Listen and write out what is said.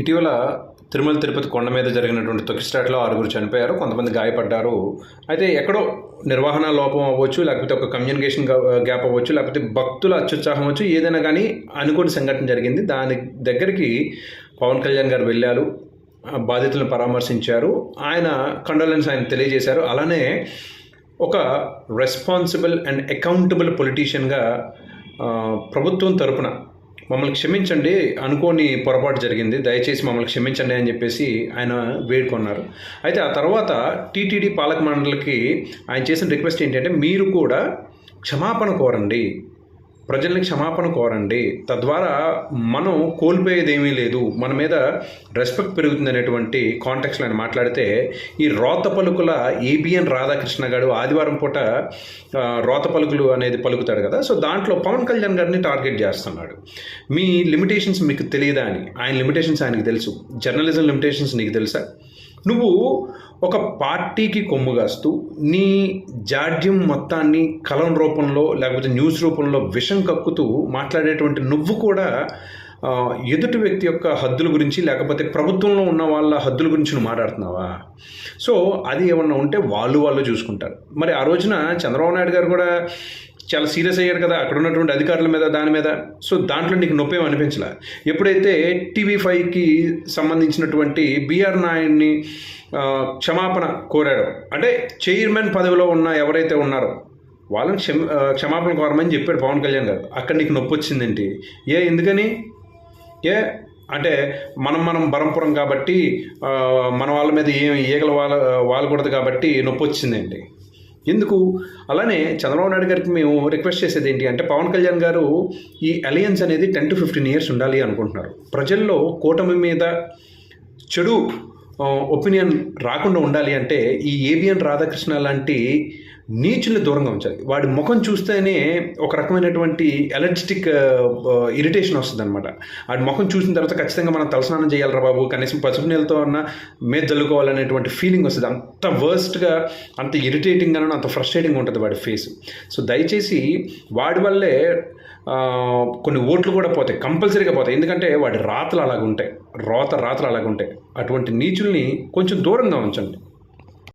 ఇటీవల తిరుమల తిరుపతి కొండ మీద జరిగినటువంటి తొక్కిస్టాట్లో ఆరుగురు చనిపోయారు కొంతమంది గాయపడ్డారు. అయితే ఎక్కడో నిర్వహణ లోపం అవ్వచ్చు లేకపోతే ఒక కమ్యూనికేషన్ గ్యాప్ అవ్వచ్చు లేకపోతే భక్తుల అత్యుత్సాహం అవ్వచ్చు ఏదైనా కానీ అనుకోని సంఘటన జరిగింది. దాని దగ్గరికి పవన్ కళ్యాణ్ గారు వెళ్ళారు బాధితులను పరామర్శించారు. ఆయన కండోలెన్స్ ఆయన తెలియజేశారు. అలానే ఒక రెస్పాన్సిబుల్ అండ్ అకౌంటబుల్ పొలిటీషియన్గా ప్రభుత్వం తరపున మమ్మల్ని క్షమించండి అనుకోని పొరపాటు జరిగింది. దయచేసి మమ్మల్ని క్షమించండి అని చెప్పేసి ఆయన వేడుకొన్నారు. అయితే ఆ తర్వాత టీటీడీ పాలక మండలికి ఆయన చేసిన రిక్వెస్ట్ ఏంటంటే మీరు కూడా క్షమాపణ కోరండి. ప్రజల్ని క్షమాపణ కోరండి. తద్వారా మనం కోల్పోయేది ఏమీ లేదు. మన మీద రెస్పెక్ట్ పెరుగుతుంది అనేటువంటి కాంటాక్ట్స్లో ఆయన మాట్లాడితే ఈ రోత పలుకుల ఏబిఎన్ రాధాకృష్ణ గారు ఆదివారం పూట రోత పలుకులు అనేది పలుకుతాడు కదా. సో దాంట్లో పవన్ కళ్యాణ్ గారిని టార్గెట్ చేస్తున్నాడు. మీ లిమిటేషన్స్ మీకు తెలియదా అని? ఆయన లిమిటేషన్స్ ఆయనకి తెలుసు. జర్నలిజం లిమిటేషన్స్ నీకు తెలుసా? నువ్వు ఒక పార్టీకి కొమ్ము కాస్తూ నీ జాడ్యం మొత్తాన్ని కలం రూపంలో లేకపోతే న్యూస్ రూపంలో విషం కక్కుతూ మాట్లాడేటువంటి నువ్వు కూడా ఎదుటి వ్యక్తి యొక్క హద్దుల గురించి లేకపోతే ప్రభుత్వంలో ఉన్న వాళ్ళ హద్దుల గురించి నువ్వు మాట్లాడుతున్నావా? సో అది ఏమన్నా ఉంటే వాళ్ళు వాళ్ళు చూసుకుంటారు. మరి ఆ రోజున చంద్రబాబు నాయుడు గారు కూడా చాలా సీరియస్ అయ్యారు కదా అక్కడ ఉన్నటువంటి అధికారుల మీద దాని మీద. సో దాంట్లో నీకు నొప్పేం అనిపించలే? ఎప్పుడైతే టీవీ ఫైవ్కి సంబంధించినటువంటి బీఆర్ నాయుడిని క్షమాపణ కోరాడు అంటే చైర్మన్ పదవిలో ఉన్న ఎవరైతే ఉన్నారో వాళ్ళని క్షమ క్షమాపణ కోరమని చెప్పాడు పవన్ కళ్యాణ్ గారు. అక్కడ నీకు నొప్పి వచ్చిందేంటి? ఏ ఎందుకని? ఏ అంటే మనం మనం బరంపురం కాబట్టి మన వాళ్ళ మీద ఏం ఈగల వాళ్ళ వాళ్ళకూడదు కాబట్టి నొప్పి వచ్చిందండి ఎందుకు? అలానే చంద్రబాబు నాయుడు గారికి మేము రిక్వెస్ట్ చేసేది ఏంటి అంటే పవన్ కళ్యాణ్ గారు ఈ అలయన్స్ అనేది టెన్ టు ఫిఫ్టీన్ ఇయర్స్ ఉండాలి అనుకుంటున్నారు. ప్రజల్లో కూటమి మీద చెడు ఒపీనియన్ రాకుండా ఉండాలి అంటే ఈ ఏబిఎన్ రాధాకృష్ణ లాంటి నీచుల్ని దూరంగా ఉంచాలి. వాడి ముఖం చూస్తేనే ఒక రకమైనటువంటి ఎలర్జిటిక్ ఇరిటేషన్ వస్తుంది అనమాట వాడి ముఖం చూసిన తర్వాత ఖచ్చితంగా మనం తలస్నానం చేయాలరా బాబు కనీసం పసుపు నీళ్ళతో ఉన్న మీద జల్లుకోవాలనేటువంటి ఫీలింగ్ వస్తుంది. అంత వర్స్ట్గా అంత ఇరిటేటింగ్ అంత ఫ్రస్ట్రేటింగ్ ఉంటుంది వాడి ఫేస్ సో దయచేసి వాడి వల్లే కొన్ని ఓట్లు కూడా పోతాయి. కంపల్సరీగా పోతాయి. ఎందుకంటే వాడి రాతలు అలాగుంటాయి. రోత రాతలు అలాగుంటాయి. అటువంటి నీచుల్ని కొంచెం దూరంగా ఉంచండి.